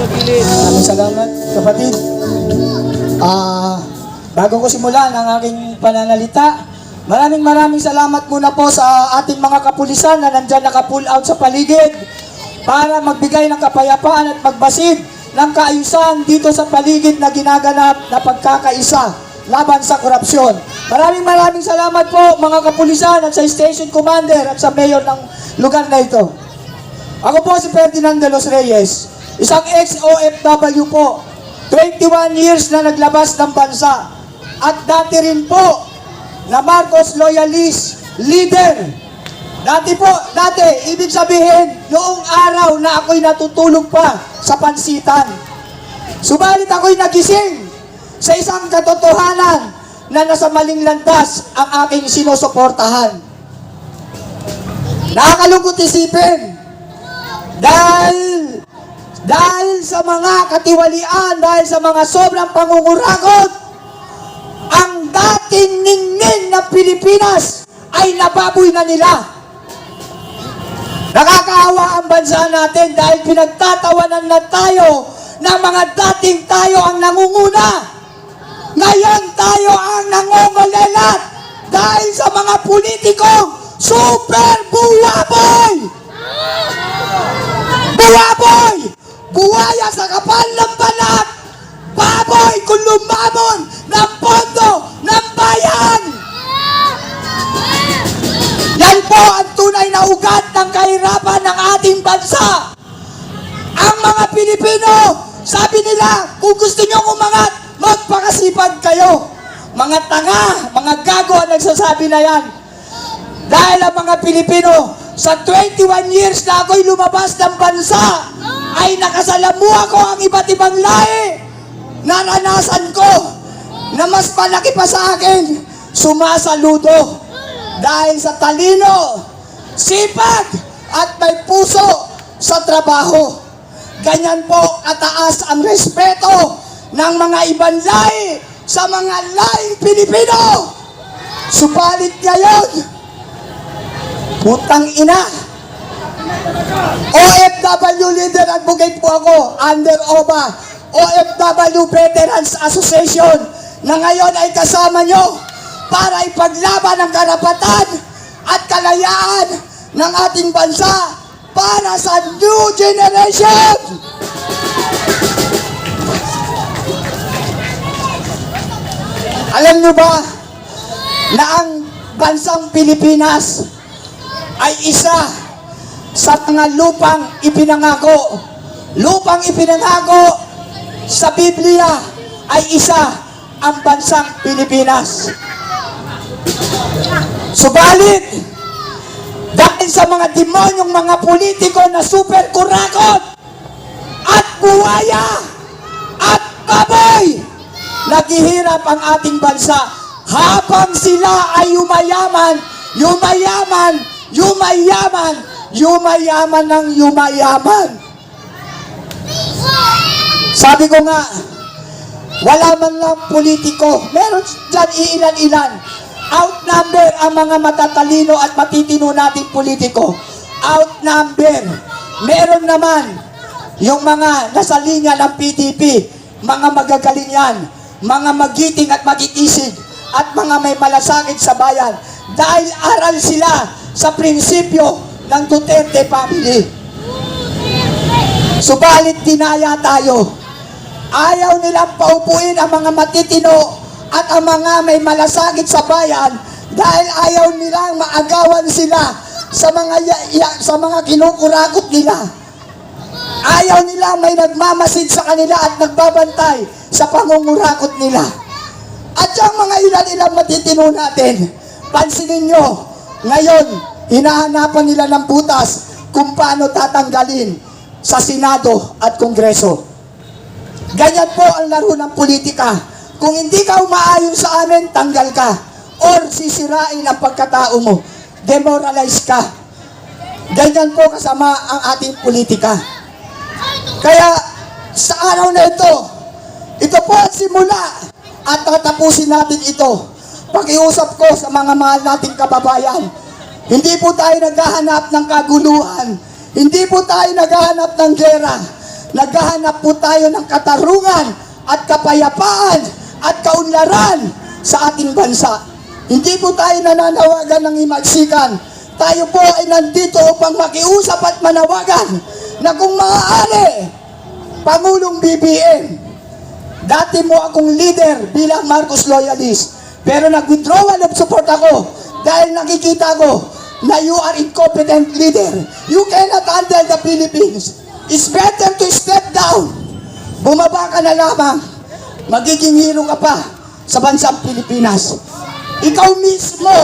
Maraming salamat, kapatid. Ah, bago ko simulan ang aking pananalita, maraming maraming salamat muna po sa ating mga kapulisan na nandyan naka-pull out sa paligid para magbigay ng kapayapaan at magbasid ng kaayusan dito sa paligid na ginaganap na pagkakaisa laban sa korupsyon. Maraming maraming salamat po mga kapulisan at sa station commander at sa mayor ng lugar na ito. Ako po si Ferdinand de los Reyes, isang ex-OFW po. 21 years na naglabas ng bansa. At dati rin po na Marcos loyalist leader. Dati po, dati, ibig sabihin, noong araw na ako'y natutulog pa sa pansitan. Subalit ako'y nagising sa isang katotohanan na nasa maling landas ang aking sinusuportahan. Nakakalungkot isipin dahil dahil sa mga katiwalian, dahil sa mga sobrang pangungurakot, ang dating ningning ng Pilipinas ay nababoy na nila. Nakakaawa ang bansa natin dahil pinagtatawanan na tayo ng mga dating tayo ang nangunguna. Ngayon tayo ang nangungulelat dahil sa mga politikong super buwaboy! Buwaboy! Buwaya sa kapal ng balat! Baboy kung lumamon ng pondo ng bayan! Yan po ang tunay na ugat ng kahirapan ng ating bansa! Ang mga Pilipino, sabi nila, kung gusto nyo umangat, magpakasipag kayo. Mga tanga, mga gago ang nagsasabi na yan. Dahil ang mga Pilipino, sa 21 years na ako'y lumabas ng bansa, ay nakasalamuha ko ang iba't ibang lahi. Naranasan ko na mas malaki pa sa akin, sumasaludo. Dahil sa talino, sipag, at may puso sa trabaho. Ganyan po kataas ang respeto ng mga ibang lahi sa mga lahing Pilipino. Subalit ngayon, Putang ina! OFW leader advocate po ako under OBA, OFW Veterans Association na ngayon ay kasama nyo para ipaglaban ang karapatan at kalayaan ng ating bansa para sa new generation! Alam nyo ba na ang bansang Pilipinas ay isa sa mga lupang ipinangako. Lupang ipinangako sa Biblia ay isa ang bansang Pilipinas. Subalit, dahil sa mga demonyong mga politiko na super kurakot at buwaya at baboy, naghihirap ang ating bansa habang sila ay yumayaman, yumayaman, yumayaman, yumayaman ng yumayaman. Sabi ko nga, wala man lang politiko, meron dyan iilan-ilan. Outnumber ang mga matatalino at matitino nating politiko. Outnumber. Meron naman yung mga nasa linya ng PDP, mga magagaling yan, mga magiting at magigisig, at mga may malasakit sa bayan. Dahil aral sila sa prinsipyo ng Duterte family. Subalit dinaya tayo. Ayaw nilang paupuin ang mga matitino at ang mga may malasakit sa bayan dahil ayaw nilang maagawan sila sa mga ya- ya- sa mga kinukurakot nila. Ayaw nila may nagmamasid sa kanila at nagbabantay sa pangungurakot nila. At yung mga ilan-ilang matitino natin, pansinin nyo, ngayon, hinahanapan nila ng butas kung paano tatanggalin sa Senado at Kongreso. Ganyan po ang laro ng politika. Kung hindi ka umaayon sa amin, tanggal ka. Or sisirain ang pagkatao mo. Demoralize ka. Ganyan po kasama ang ating politika. Kaya sa araw na ito, ito po ang simula at tatapusin natin ito. Pakiusap ko sa mga mahal nating kababayan, hindi po tayo naghahanap ng kaguluhan. Hindi po tayo naghahanap ng gera. naghahanap po tayo ng katarungan at kapayapaan at kaunlaran sa ating bansa. Hindi po tayo nananawagan ng imagsikan. Tayo po ay nandito upang makiusap at manawagan na kung maaari, Pangulong BBM, dati mo akong leader bilang Marcos loyalist, pero nag-withdrawal of support ako dahil nakikita ko na you are incompetent leader. You cannot handle the Philippines. It's better to step down. Bumaba ka na lamang. Magiging hero ka pa sa bansang Pilipinas. Ikaw mismo,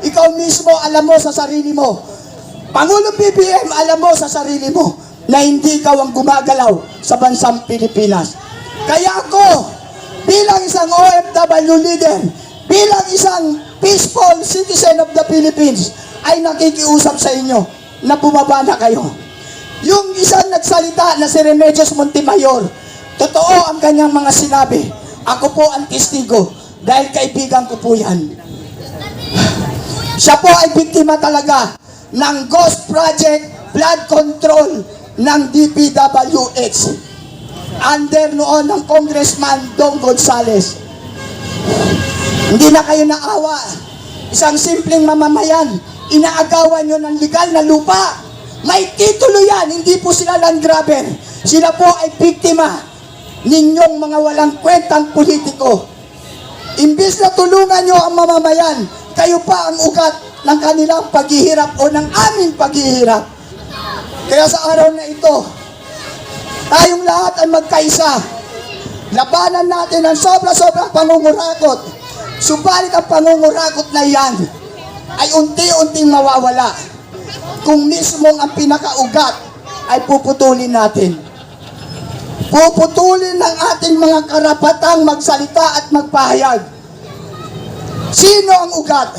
ikaw mismo alam mo sa sarili mo. Pangulong BBM, alam mo sa sarili mo na hindi ikaw ang gumagalaw sa bansang Pilipinas. Kaya ako, bilang isang OFW leader, bilang isang peaceful citizen of the Philippines, ay nakikiusap sa inyo na bumaba na kayo. Yung isang nagsalita na si Remedios Montemayor, totoo ang kanyang mga sinabi. Ako po ang testigo dahil kaibigan ko po yan. Siya po ay biktima talaga ng Ghost Project Blood Control ng DPWH under noon ng Congressman Don Gonzales. Hindi na kayo naawa. Isang simpleng mamamayan, inaagawan nyo ng legal na lupa. May titulo yan, hindi po sila land grabber. Sila po ay biktima ninyong mga walang kwentang politiko. Imbis na tulungan nyo ang mamamayan, kayo pa ang ugat ng kanilang paghihirap o ng aming paghihirap. Kaya sa araw na ito, tayong lahat ay magkaisa. Labanan natin ang sobra-sobrang pangungurakot. Subalit ang pangungurakot na yan ay unti-unting mawawala kung mismong ang pinakaugat ay puputulin natin. Puputulin ng ating mga karapatang magsalita at magpahayag. Sino ang ugat?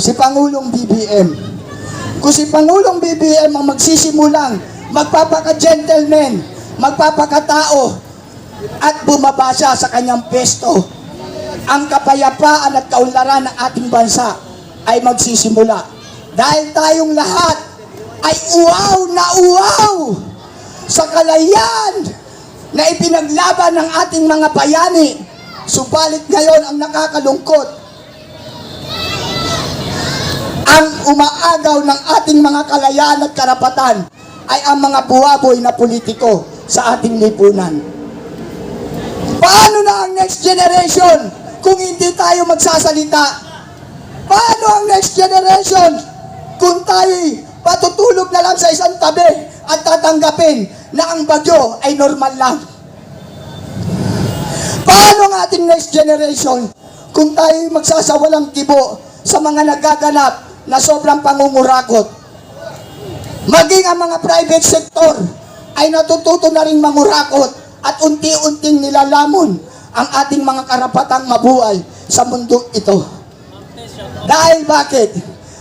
Si Pangulong BBM. Kung si Pangulong BBM ang magsisimulang magpapaka-gentleman, magpapakatao, at bumaba siya sa kanyang pesto, ang kapayapaan at kaunlaran ng ating bansa ay magsisimula. Dahil tayong lahat ay uaw na uaw sa kalayaan na ipinaglaban ng ating mga bayani. Subalit ngayon ang nakakalungkot, ang umaagaw ng ating mga kalayaan at karapatan ay ang mga buwaboy na politiko sa ating lipunan. Paano na ang next generation kung hindi tayo magsasalita? Paano ang next generation kung tayo patutulog na lang sa isang tabi at tatanggapin na ang bagyo ay normal lang? Paano ang ating next generation kung tayo magsasawalang kibo sa mga nagaganap na sobrang pangungurakot? Maging ang mga private sector ay natututo na rin mangurakot at unti-unting nilalamon ang ating mga karapatang mabuhay sa mundo ito. Dahil bakit?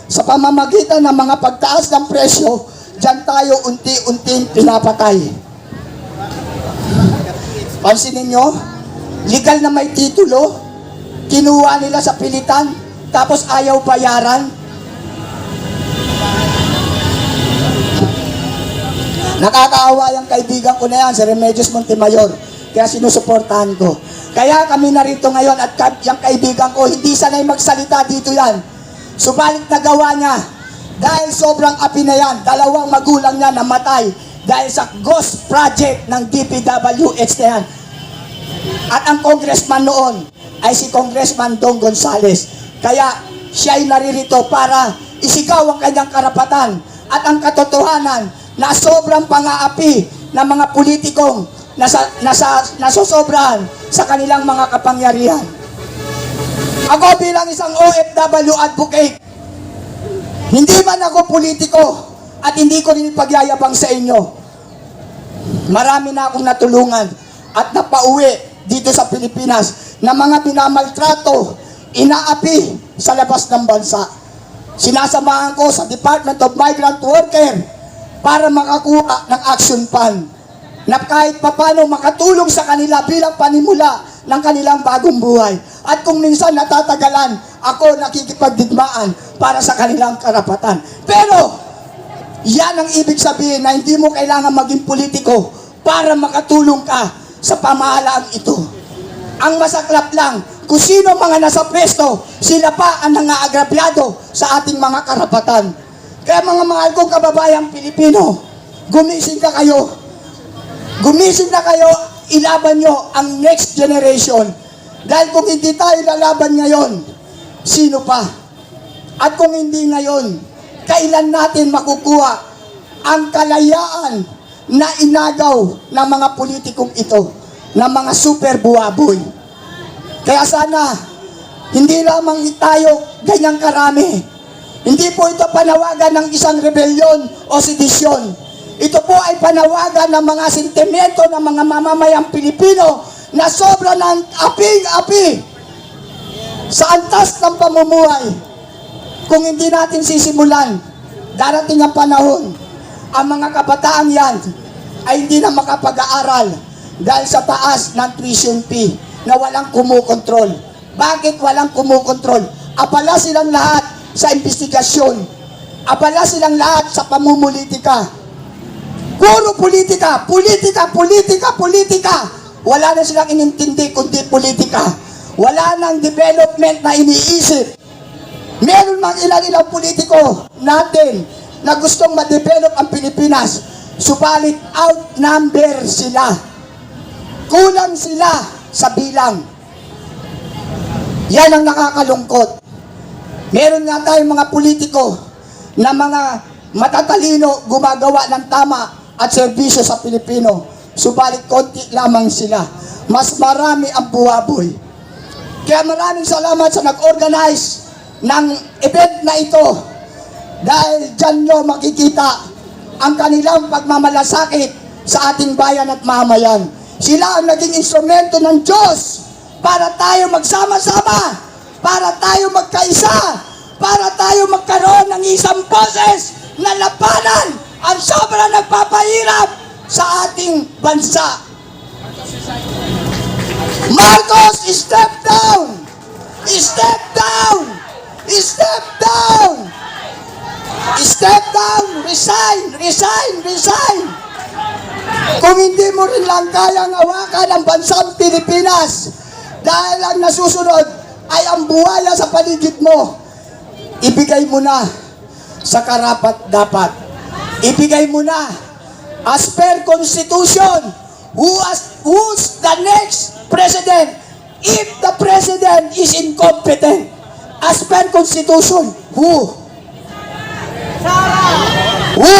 Sa pamamagitan ng mga pagtaas ng presyo, dyan tayo unti-unting pinapatay. Pansinin nyo, legal na may titulo, kinuha nila sa pilitan, tapos ayaw bayaran. Nakakaawa yung kaibigan ko na yan, si Remedios Montemayor. Kaya sinusuportahan ko. Kaya kami narito ngayon at yung kaibigan ko, hindi sanay magsalita dito yan. Subalit nagawa niya. Dahil sobrang api na yan, dalawang magulang niya namatay dahil sa ghost project ng DPWH na yan. At ang congressman noon ay si Congressman Don Gonzales. Kaya siya ay naririto para isigaw ang kanyang karapatan at ang katotohanan na sobrang pang-aapi ng mga politikong nasa, nasa, nasosobrahan sa kanilang mga kapangyarihan. Ako bilang isang OFW advocate, hindi man ako politiko at hindi ko rin pagyayabang sa inyo. Marami na akong natulungan at napauwi dito sa Pilipinas na mga pinamaltrato, inaapi sa labas ng bansa. Sinasamahan ko sa Department of Migrant Worker para makakuha ng action fund na kahit papano makatulong sa kanila bilang panimula ng kanilang bagong buhay. At kung minsan natatagalan, ako nakikipagdigmaan para sa kanilang karapatan. Pero, yan ang ibig sabihin na hindi mo kailangan maging politiko para makatulong ka sa pamahalaan ito. Ang masaklap lang, kung sino mga nasa pwesto, sila pa ang nangaagrabyado sa ating mga karapatan. Kaya mga mahal kong kababayang Pilipino, gumising ka kayo. Gumising na kayo, ilaban nyo ang next generation. Dahil kung hindi tayo lalaban ngayon, sino pa? At kung hindi ngayon, kailan natin makukuha ang kalayaan na inagaw ng mga politikong ito, ng mga super buwaboy. Kaya sana, hindi lamang tayo ganyang karami. Hindi po ito panawagan ng isang rebelyon o sedisyon. Ito po ay panawagan ng mga sentimento ng mga mamamayang Pilipino na sobra ng aping-api sa antas ng pamumuhay. Kung hindi natin sisimulan, darating ang panahon, ang mga kabataan yan ay hindi na makapag-aaral dahil sa taas ng tuition fee na walang kumukontrol. Bakit walang kumukontrol? Abala silang lahat sa investigasyon. Abala silang lahat sa pamumulitika. Puro politika, politika, politika, politika. Wala na silang inintindi kundi politika. Wala nang development na iniisip. Meron mang ilang-ilang politiko natin na gustong ma-develop ang Pilipinas, subalit outnumber sila. Kulang sila sa bilang. Yan ang nakakalungkot. Meron nga tayong mga politiko na mga matatalino gumagawa ng tama at serbisyo sa Pilipino. Subalit konti lamang sila. Mas marami ang buwaboy. Kaya maraming salamat sa nag-organize ng event na ito. Dahil dyan nyo makikita ang kanilang pagmamalasakit sa ating bayan at mamayan. Sila ang naging instrumento ng Diyos para tayo magsama-sama, para tayo magkaisa, para tayo magkaroon ng isang boses na labanan ang sobrang nagpapahirap sa ating bansa. Marcos, step down! Step down! Step down! Step down! Resign! Resign! Resign! Kung hindi mo rin lang kayang hawakan ang bansang Pilipinas dahil ang nasusunod ay ang buwaya sa paligid mo, ibigay mo na sa karapat dapat. Ibigay mo na as per Constitution who as, who's the next president if the president is incompetent as per Constitution who who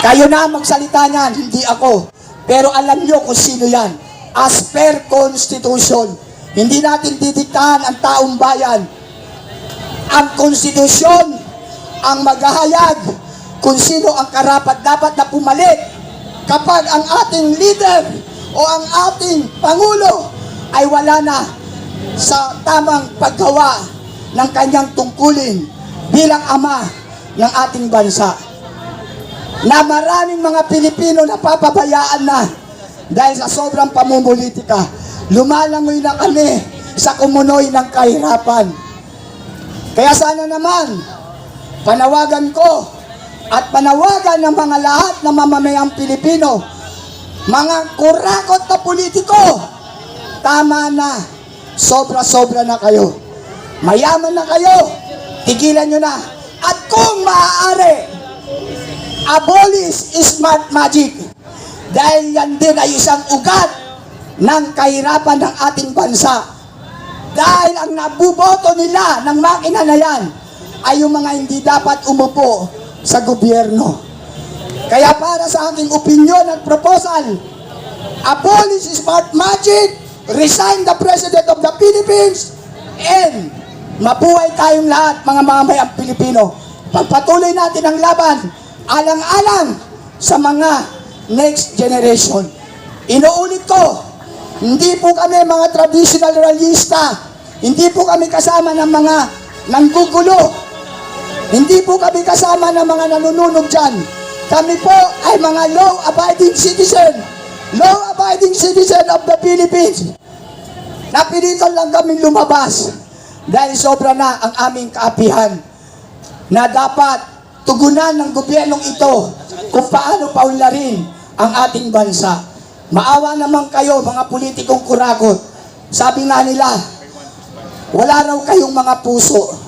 kayo na magsalita niyan, hindi ako. Pero alam nyo kung sino yan. As per Constitution, hindi natin didiktahan ang taong bayan. Ang konstitusyon ang maghahayag kung sino ang karapat dapat na pumalit kapag ang ating leader o ang ating pangulo ay wala na sa tamang paggawa ng kanyang tungkulin bilang ama ng ating bansa na maraming mga Pilipino na papabayaan na dahil sa sobrang pamumulitika. Lumalangoy na kami sa kumunoy ng kahirapan. Kaya sana naman, panawagan ko at panawagan ng mga lahat na mamamayang Pilipino, mga kurakot na politiko, tama na, sobra-sobra na kayo. Mayaman na kayo, tigilan nyo na. At kung maaari, abolish smart magic. Dahil yan din ay isang ugat ng kahirapan ng ating bansa. Dahil ang nabuboto nila ng makina na yan ay yung mga hindi dapat umupo sa gobyerno. Kaya para sa aking opinion at proposal, abolish smart magic, resign the President of the Philippines, and mabuhay tayong lahat mga mamamayang Pilipino. Pagpatuloy natin ang laban, alang-alang sa mga next generation. Inuulit ko, hindi po kami mga traditional realista, hindi po kami kasama ng mga nanggugulo, hindi po kami kasama ng mga nanununog dyan. Kami po ay mga law-abiding citizen, law-abiding citizen of the Philippines. Napilitan lang kami lumabas dahil sobra na ang aming kaapihan na dapat tugunan ng gobyernong ito kung paano paunlarin ang ating bansa. Maawa naman kayo mga politikong kurakot. Sabi nga nila, wala raw kayong mga puso.